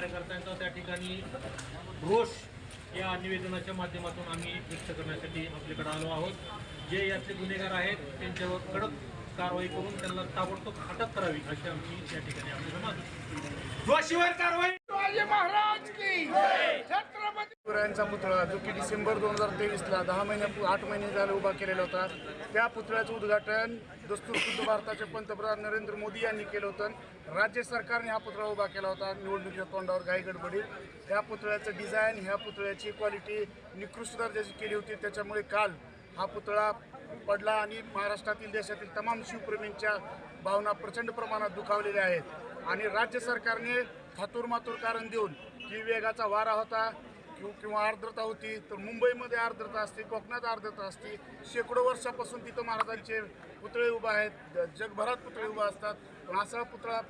कार्यकर्त्यांचा त्या ठिकाणी रोष या निवेदनाच्या माध्यमातून आम्ही व्यक्त करण्यासाठी आपल्याकडे आलो आहोत. जे यातले गुन्हेगार आहेत त्यांच्यावर कडक कारवाई करून त्यांना ताबडतोब अटक करावी अशी आमची या ठिकाणी आपल्याला मागणी दोषीवर कारवाई शिवरायांचा पुतळा जो की डिसेंबर दोन हजार तेवीसला दहा महिन्या आठ महिने झाले उभा केलेला होता त्या पुतळ्याचं उद्घाटन दस्तूरशुद्ध भारताचे पंतप्रधान नरेंद्र मोदी यांनी केलं होतं. राज्य सरकारने हा पुतळा उभा केला होता. निवडणुकीच्या तोंडावर घाई ह्या त्या पुतळ्याचं डिझाईन ह्या पुतळ्याची क्वालिटी निकृष्ट दर्जाची केली होती. त्याच्यामुळे काल हा पुतळा पडला आणि महाराष्ट्रातील देशातील तमाम शिवप्रेमींच्या भावना प्रचंड प्रमाणात दुखावलेल्या आहेत. आणि राज्य सरकारने थातूर मातूर कारण देऊन की वेगाचा वारा होता. हो किंवा आर्द्रता होती तर मुंबईमध्ये आर्द्रता असते कोकणात आर्द्रता असते. शेकडो वर्षापासून तिथं महाराजांचे पुतळे उभे आहेत जगभरात पुतळे उभे असतात. पण असा पुतळा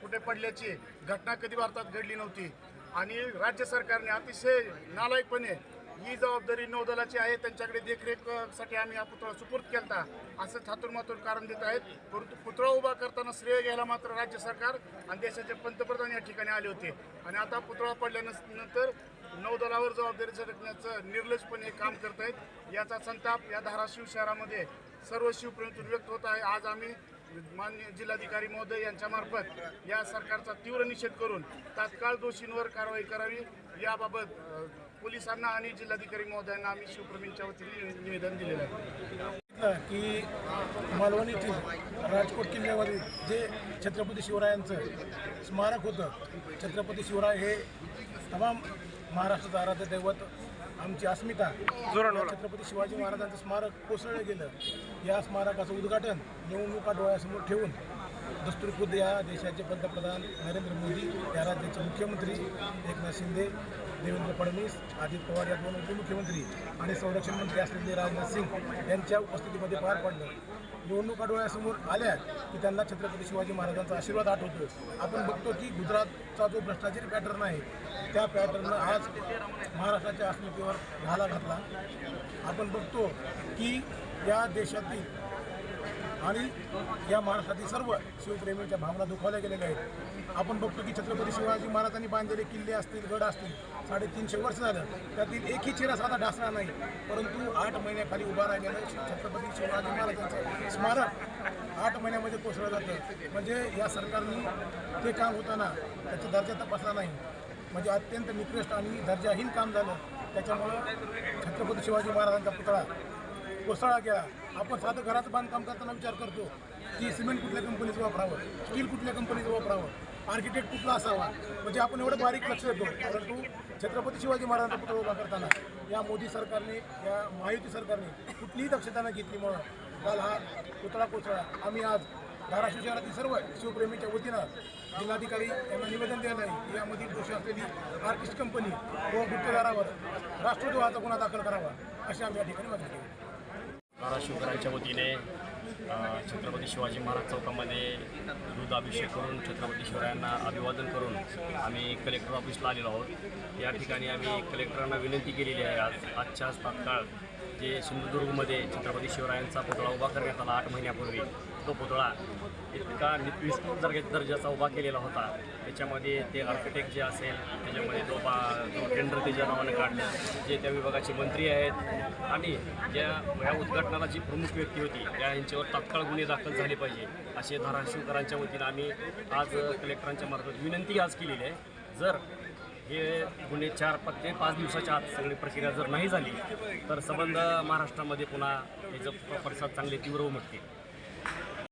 कुठे पडल्याची घटना कधी भारतात घडली नव्हती. आणि राज्य सरकारने अतिशय नालायकपणे ही जबाबदारी नौदलाची आहे त्यांच्याकडे देखरेखसाठी आम्ही हा पुतळा सुपूर्द केला असं थातूरमातूर कारण देत आहेत. परंतु पुतळा उभा करताना श्रेय घ्यायला मात्र राज्य सरकार आणि देशाचे पंतप्रधान या ठिकाणी आले होते. आणि आता पुतळा पडल्यानंतर नौदलावर जबाबदारी झटकण्याचं निर्लजपणे काम करत आहेत याचा संताप या धाराशिव शहरामध्ये सर्व शिवप्रेमीतून व्यक्त होत आहे. आज आम्ही मान्य जिल्हाधिकारी महोदय यांच्यामार्फत या सरकारचा तीव्र निषेध करून तात्काळ दोषींवर कारवाई करावी. याबाबत पोलिसांना आणि जिल्हाधिकारी महोदयांना आम्ही शिवप्रेमींच्या वतीने निवेदन दिलेलं आहे. की मालवणीतील राजकोट किल्ल्यावरील जे छत्रपती शिवरायांचं स्मारक होतं छत्रपती शिवराय हे तमाम महाराष्ट्राचं आराध्य दैवत आमची अस्मिता छत्रपती शिवाजी महाराजांचं स्मारक कोसळलं गेलं. या स्मारकाचं उद्घाटन निवडणुका डोळ्यासमोर ठेवून दस्तुरखुद या देशाचे पंतप्रधान नरेंद्र मोदी या राज्याचे मुख्यमंत्री एकनाथ शिंदे देवेंद्र फडणवीस अजित पवार या दोन उपमुख्यमंत्री आणि संरक्षण मंत्री असलेले राजनाथ सिंग यांच्या उपस्थितीमध्ये पार पडलं. निवडणुका डोळ्यासमोर आल्या की त्यांना छत्रपती शिवाजी महाराजांचा आशीर्वाद आठवतो आपण बघतो की गुजरातचा जो भ्रष्टाचारी पॅटर्न आहे त्या पॅटर्ननं आज महाराष्ट्राच्या अस्मितेवर घाला घातला. आपण बघतो की या देशातील आणि या महाराष्ट्रातील सर्व शिवप्रेमींच्या भावना दुखावल्या गेलेल्या आहेत. आपण बघतो की छत्रपती शिवाजी महाराजांनी बांधलेले किल्ले असतील गड असतील साडेतीनशे वर्ष झालं. त्यातील एकही चेहरा साधा ढासणार नाही. परंतु आठ महिन्याखाली उभा राहिलेलं छत्रपती शिवाजी महाराजांचं स्मारक आठ महिन्यामध्ये कोसळलं जातं. म्हणजे या सरकारने ते काम होताना त्याचा दर्जा तपासला नाही. म्हणजे अत्यंत निकृष्ट आणि दर्जाहीन काम झालं. त्याच्यामुळं छत्रपती शिवाजी महाराजांचा पुतळा कोसळा केला आपण साधं घराचं बांधकाम करताना विचार करतो. की सिमेंट कुठल्या कंपनीचं वापरावं? स्टील कुठल्या कंपनीचं वापरावं? आर्किटेक्ट कुठला असावा? म्हणजे आपण एवढं बारीक लक्ष देतो. परंतु छत्रपती शिवाजी महाराजांचा पुतळा उभा करताना या मोदी सरकारने या महायुती सरकारने कुठलीही दक्षता न घेतलीमुळं काल हा पुतळा कोसळा आम्ही आज धाराशिव शहरातील सर्व शिवप्रेमीच्या वतीनं जिल्हाधिकारी यांना निवेदन द्यायला आहे. की यामधील दोषी असलेली आर्टिस्ट कंपनी व गुप्तदारावर राष्ट्रद्रोहाचा गुन्हा दाखल करावा अशी आम्ही या ठिकाणी मागणी केली. धाराशिवकरांच्या वतीने छत्रपती शिवाजी महाराज चौकामध्ये दुधाभिषेक करून छत्रपती शिवरायांना अभिवादन करून आम्ही कलेक्टर ऑफिसला आलेलो आहोत. या ठिकाणी आम्ही कलेक्टरांना विनंती केलेली आहे. आज आजच्या तात्काळ जे सिंधुदुर्गमध्ये छत्रपती शिवरायांचा पुतळा उभा करण्यात आला आठ महिन्यापूर्वी तो पुतळा इतका निकृष्ट दर्ग दर्जाचा उभा केलेला होता. त्याच्यामध्ये ते आर्किटेक्ट जे असेल त्याच्यामध्ये तो बा जो टेंडर त्याच्या नावानं काढलं जे त्या विभागाचे मंत्री आहेत आणि ज्या या उद्घाटनाला जी प्रमुख व्यक्ती होती त्या यांच्यावर तात्काळ गुन्हे दाखल झाले पाहिजे असे धाराशिवकरांच्या वतीनं आम्ही आज कलेक्टरांच्या मार्फत विनंती आज केलेली आहे. जर हे गुन्हे चार पाच ते पाच दिवसाच्या आत सगळी प्रक्रिया जर नाही झाली तर संबंध महाराष्ट्रामध्ये पुन्हा याचं प्रसाद चांगले तीव्र उमटतील.